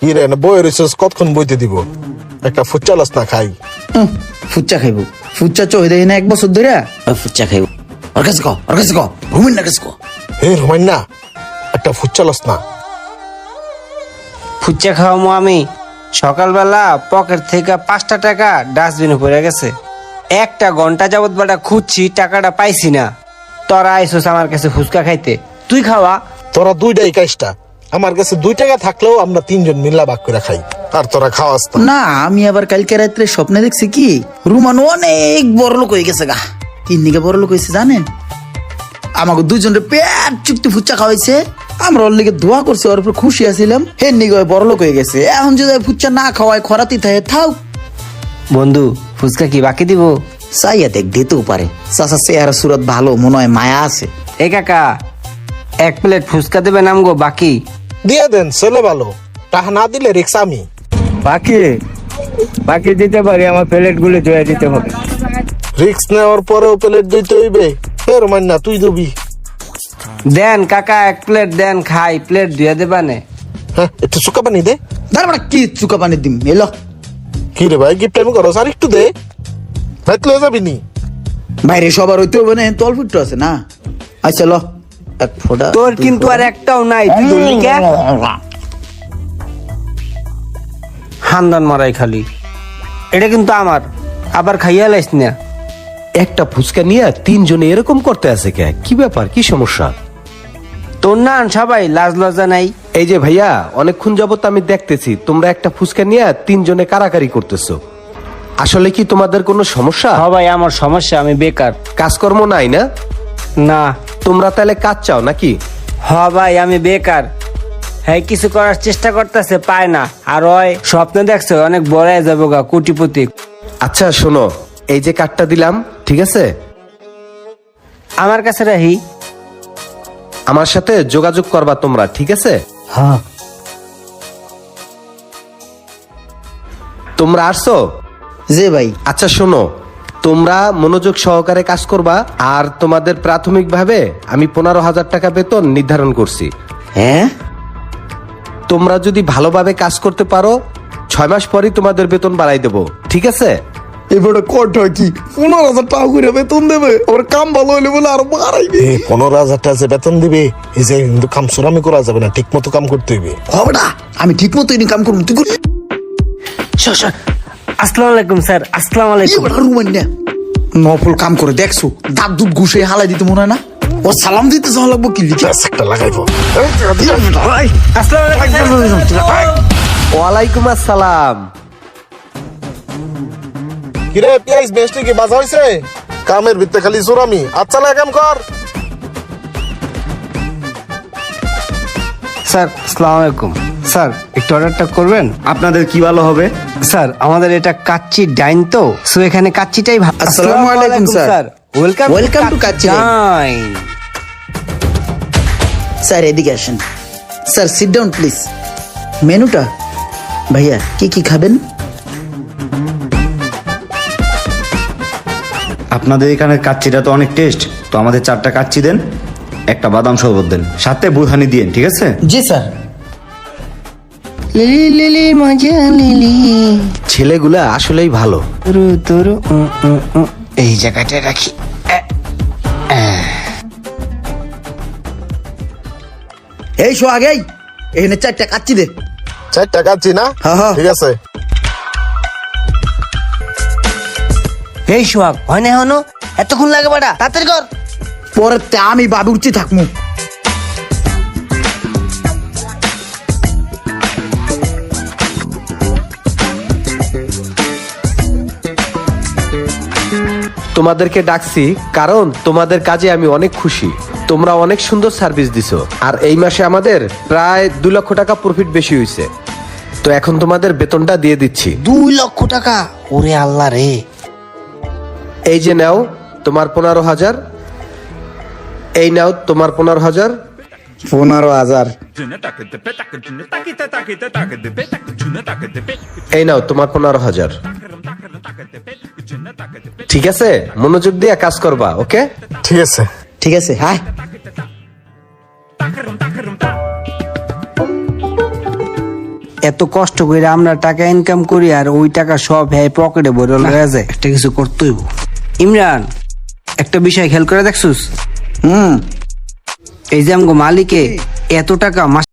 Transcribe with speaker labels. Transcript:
Speaker 1: কি রে বই রয়েছিস কতক্ষণ বইতে দিব? একটা না খাই।
Speaker 2: ফুচ্চা খাইব। ফুচ্চা দেয় না এক বছর ধরে ফুচ্চা খাইব। ওর কাছে কো ওর কাছে কো রুমিন না কাছে কো
Speaker 1: হে রোমান না একটা না।
Speaker 3: খাওয়ামো আমি। সকালবেলা পকেট থেকে পাঁচটা টাকা ডাস্টবিনে পড়ে গেছে। একটা ঘণ্টা যাবত বেটা খুঁজছি টাকাটা পাইছি না। তোরা আইসোস আমার কাছে ফুচকা খাইতে। তুই খাওয়া।
Speaker 1: তোরা দুইটাই কাজটা আমার কাছে দুই টাকা থাকলেও আমরা তিনজন মিল্লা ভাগ করে খাই। আর তোরা খাওয়াস না।
Speaker 2: না আমি আবার কালকে রাত্রে স্বপ্নে দেখছি কি? রুমান অনেক বড় লোক হয়ে গেছে গা। তিন দিকে বড় লোক হয়েছে জানেন? আমাকে দুজনের পেট চুক্তি ফুচ্চা খাওয়াইছে। আমরা ওর লিগে দোয়া করছি ওর উপর খুশি আছিলাম। হে নিগে বড় লোক হয়ে গেছে। এখন যদি ফুচ্চা না খাওয়ায় খরাতি থাকে থাও
Speaker 3: বন্ধু ফুচকা কি বাকি দিব?
Speaker 2: চাইয়া দেখ দিতেও পারে। চাচা চেহারা সুরত ভালো মনে হয় মায়া আছে।
Speaker 3: এই কাকা এক প্লেট ফুচকা দেবে নাম গো বাকি?
Speaker 1: দিয়ে দেন ছেলে ভালো। টাকা না দিলে রিক্স আমি।
Speaker 4: বাকি বাকি দিতে পারি আমার প্লেটগুলো ধুয়ে দিতে হবে।
Speaker 1: রিক্স নেওয়ার পরেও প্লেট দিতে হইবে। রোমান না তুই দিবি।
Speaker 3: দেন কাকা এক প্লেট দেন খাই প্লেট ধুয়ে দেবানে।
Speaker 1: হ্যাঁ একটু সুকা পানি দে।
Speaker 2: তারপরে কি চুকা পানি দিম এলো।
Speaker 1: কি রে ভাই গিফট আমি করো আর একটু দে। ভাই লয়ে যাবি নি।
Speaker 2: বাইরে সবার হইতে হবে না তল ফুটটো আছে না। আচ্ছা ল। এক ফোটা
Speaker 3: তোর কিন্তু আর একটাও নাই তুই ধরলি কে? হান্দান মারাই খালি। এটা কিন্তু আমার আবার খাইয়া লাইস না।
Speaker 5: একটা ফুচকা নিয়ে তিনজনে এরকম করতে আছে কে? কি ব্যাপার কি সমস্যা?
Speaker 3: তোর না সবাই লাজ লজ্জা নাই।
Speaker 5: এই যে ভাইয়া অনেকক্ষণ যাবত আমি দেখতেছি তোমরা একটা ফুচকা নিয়ে তিনজনে কারাকারি করতেছো। আসলে কি তোমাদের কোনো সমস্যা?
Speaker 3: সবাই আমার সমস্যা আমি বেকার।
Speaker 5: কাজকর্ম নাই না?
Speaker 3: না।
Speaker 5: তোমরা তাহলে কাজ চাও নাকি?
Speaker 3: হ ভাই আমি বেকার। হ্যাঁ কিছু করার চেষ্টা করতেছে পায় না। আর ওই স্বপ্নে দেখছে অনেক বড় হয়ে যাব গা কোটিপতি।
Speaker 5: আচ্ছা শোনো এই যে কার্ডটা দিলাম ঠিক আছে?
Speaker 3: আমার কাছে রাহি।
Speaker 5: আমার সাথে যোগাযোগ করবা তোমরা ঠিক আছে?
Speaker 3: হ্যাঁ
Speaker 5: তোমরা আসছো?
Speaker 2: জি ভাই।
Speaker 5: আচ্ছা শোনো তোমরা মনোযোগ সহকারে কাজ করবা আর তোমাদের প্রাথমিকভাবে আমি পনেরো হাজার টাকা বেতন নির্ধারণ করছি।
Speaker 2: হ্যাঁ?
Speaker 5: তোমরা যদি ভালোভাবে কাজ করতে পারো ছয় মাস পরই তোমাদের বেতন বাড়াই দেবো। ঠিক আছে?
Speaker 2: এবারে কট হয় কি? পনেরো হাজার টাকা করে বেতন দেবে? ওর কাম ভালো হলে বলে আরও বাড়াইবে
Speaker 1: পনেরো হাজার টাকা যে বেতন দিবে এই যে কিন্তু কাম সুরামি করা যাবে না ঠিক মতো কাম করতে হইবে
Speaker 2: হবে। না আমি ঠিক মতো কাম করব তুই করবি
Speaker 3: আসসালামু আলাইকুম স্যার। আসসালামু আলাইকুম।
Speaker 2: রুমান না? নফল কাম করে দেখছ দাঁত দুধ ঘুষে হালাই দিতে মনে হয় না? ও সালাম দিতে যাওয়া লাগবো কি লিখে?
Speaker 1: একটা লাগাইবো
Speaker 5: ওয়ালাইকুম আসসালাম।
Speaker 1: কিরে পিয়াইস বেস্টি কি বাজা হইছে? কামের ভিত্তে খালি সুরামি আচ্ছা লাগে কাম কর।
Speaker 3: স্যার আসসালামু আলাইকুম। স্যার একটু অর্ডারটা করবেন?
Speaker 4: আপনাদের কি ভালো হবে?
Speaker 3: স্যার আমাদের এটা কাচ্চি ডাইন তো সো এখানে কাচ্চিটাই ভালো
Speaker 2: আসসালামু আলাইকুম, sir.
Speaker 3: Welcome
Speaker 2: Welcome to Kacchi dine. Sir এদিকে আসেন। স্যার সিট ডাউন প্লিজ মেনুটা ভাইয়া কি কি খাবেন?
Speaker 4: আপনাদের এখানে কাচ্চিটা তো অনেক টেস্ট তো আমাদের চারটা কাচ্চি দেন একটা বাদাম শরবত দেন। সাথে বুধানি দিন ঠিক আছে?
Speaker 2: জি স্যার।
Speaker 3: লিলি লিলি মজা লিলি।
Speaker 5: ছেলেগুলা আসলেই ভালো।
Speaker 3: তুরু তুরু উম, উম, উম। এই জায়গাটা রাখি।
Speaker 2: এই শো আগেই এখানে চারটা কাচ্চি দে।
Speaker 1: চার টাকা আছি না?
Speaker 2: হ্যাঁ, হ্যাঁ।
Speaker 1: ঠিক আছে।
Speaker 3: এই সোহাগ হয় না হনো এতক্ষণ লাগে বাড়া তাড়াতাড়ি কর।
Speaker 2: পরে তে আমি বাবুর্চি থাকমু।
Speaker 5: তোমাদেরকে ডাকছি কারণ তোমাদের কাজে আমি অনেক খুশি। তোমরা অনেক সুন্দর সার্ভিস দিছো। আর এই মাসে আমাদের প্রায় দু লক্ষ টাকা প্রফিট বেশি হয়েছে তো এখন তোমাদের বেতনটা দিয়ে দিচ্ছি।
Speaker 3: দুই লক্ষ টাকা? ওরে আল্লাহ রে।
Speaker 5: এই যে নাও তোমার পনেরো হাজার। এই নাও তোমার পনেরো হাজার।
Speaker 2: পনেরো হাজার।
Speaker 5: এই নাও তোমার পনেরো হাজার। ঠিক আছে? মনোযোগ দিয়ে কাজ করবা ওকে?
Speaker 1: ঠিক আছে।
Speaker 2: ঠিক আছে হ্যাঁ
Speaker 3: এত কষ্ট করে আমরা টাকা ইনকাম করি আর ওই টাকা সব হ্যাঁ পকেটে ভরে লয়ে যায়। একটা কিছু করতেই ইমরান একটা বিষয় খেয়াল করে দেখছুস?
Speaker 2: হুম।
Speaker 3: এই যে আমগো মালিকে এত টাকা মাস